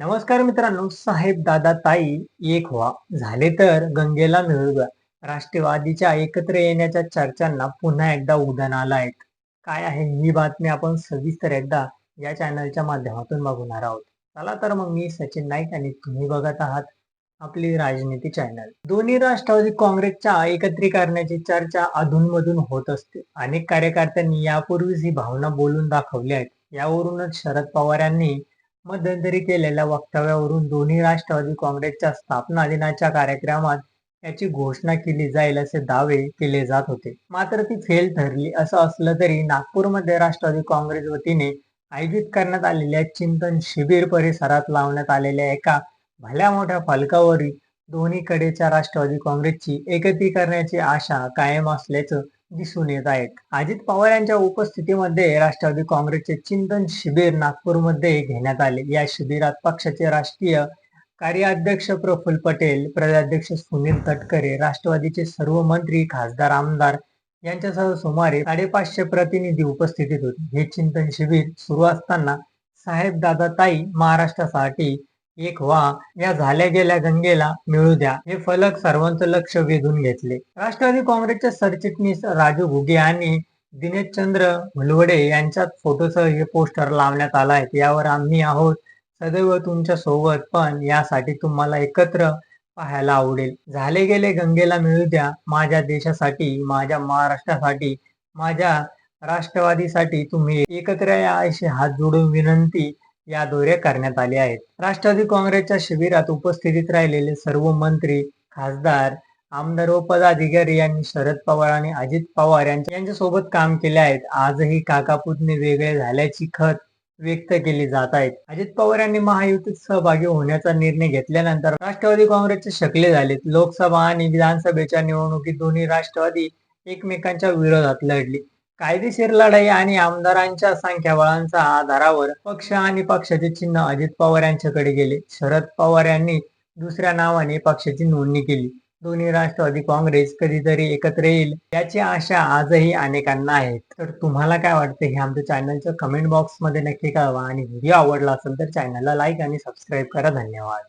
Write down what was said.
नमस्कार मित्रांनो साहेब दादा ताई एक व्हा. झाले तर गंगेला मिळूया राष्ट्रवादीच्या एकत्र येण्याच्या चर्चांना पुन्हा एकदा उधाण आलं आहे काय आहे ही बातमी आपण सविस्तर एकदा या चॅनलच्या माध्यमातून बघणार आहोत. चला तर मग मी सचिन नाईक आणि तुम्ही बघत आहात आपली राजनीती चॅनल. दोन्ही राष्ट्रवादी काँग्रेसच्या एकत्रीकरणाची चर्चा अधूनमधून होत असते. अनेक कार्यकर्त्यांनी यापूर्वीच ही भावना बोलून दाखवली आहेत. यावरूनच शरद पवार यांनी मध्यंतरी केलेल्या वक्तव्यावरून दोन्ही राष्ट्रवादी काँग्रेसच्या स्थापना दिनाच्या कार्यक्रमात याची घोषणा केली जाईल असे दावे केले जात होते. मात्र ती फेल ठरली. असं असलं तरी नागपूरमध्ये राष्ट्रवादी काँग्रेस वतीने आयोजित करण्यात आलेल्या चिंतन शिबिर परिसरात लावण्यात आलेल्या एका भल्या मोठ्या फलकावरील दोन्हीकडेच्या राष्ट्रवादी काँग्रेसची एकत्रीकरणाची आशा कायम असल्याचं दिसून येत आहेत अजित पवार यांच्या उपस्थितीमध्ये राष्ट्रवादी काँग्रेसचे चिंतन शिबिर नागपूरमध्ये घेण्यात आले. या शिबिरात पक्षाचे राष्ट्रीय कार्याध्यक्ष प्रफुल्ल पटेल प्रदेशाध्यक्ष सुनील तटकरे राष्ट्रवादीचे सर्व मंत्री खासदार आमदार यांच्यासह सुमारे साडेपाचशे प्रतिनिधी उपस्थितीत होते. हे चिंतन शिबिर सुरू असताना साहेब दादा ताई महाराष्ट्रासाठी एक व्हा या झाल्या गेल्या गंगेला मिळू द्या. हे फलक सर्वांचं लक्ष वेधून घेतले. राष्ट्रवादी काँग्रेसचे सरचिटणीस राजू घुगे आणि दिनेश चंद्र हुलवडे यांच्यात फोटोसह हे पोस्टर लावण्यात आला आहे. यावर आम्ही आहोत. सदैव तुमच्यासोबत. पण यासाठी तुम्हाला एकत्र पाहायला आवडेल. झाले गेले गंगेला मिळू द्या. माझ्या देशासाठी माझ्या महाराष्ट्रासाठी माझ्या राष्ट्रवादीसाठी तुम्ही एकत्र या अशी हात जोडून विनंती या दौरे करण्यात आले आहेत. राष्ट्रवादी काँग्रेसच्या शिबिरात उपस्थितीत राहिलेले सर्व मंत्री खासदार आमदार व पदाधिकारी यांनी शरद पवार आणि अजित पवार यांच्या यांच्यासोबत काम केले आहेत. आजही काकापुतने वेगळे झाल्याची खत व्यक्त केली जात आहेत. अजित पवार यांनी महायुतीत सहभागी होण्याचा निर्णय घेतल्यानंतर राष्ट्रवादी काँग्रेसचे शकले झालेत. लोकसभा आणि विधानसभेच्या निवडणुकीत दोन्ही राष्ट्रवादी एकमेकांच्या विरोधात लढली. कायदेशीर लढाई आणि आमदारांच्या संख्याबळांच्या आधारावर पक्ष आणि पक्षाचे चिन्ह अजित पवार यांच्याकडे गेले. शरद पवार यांनी दुसऱ्या नावाने पक्षाची नोंदणी केली. दोन्ही राष्ट्रवादी काँग्रेस कधीतरी एकत्र येईल याची आशा आजही अनेकांना आहे. तर तुम्हाला काय वाटतं? हे आमच्या चॅनलच्या कमेंट बॉक्समध्ये नक्की कळवा आणि व्हिडिओ आवडला असेल तर चॅनलला लाईक आणि सबस्क्राईब करा. धन्यवाद.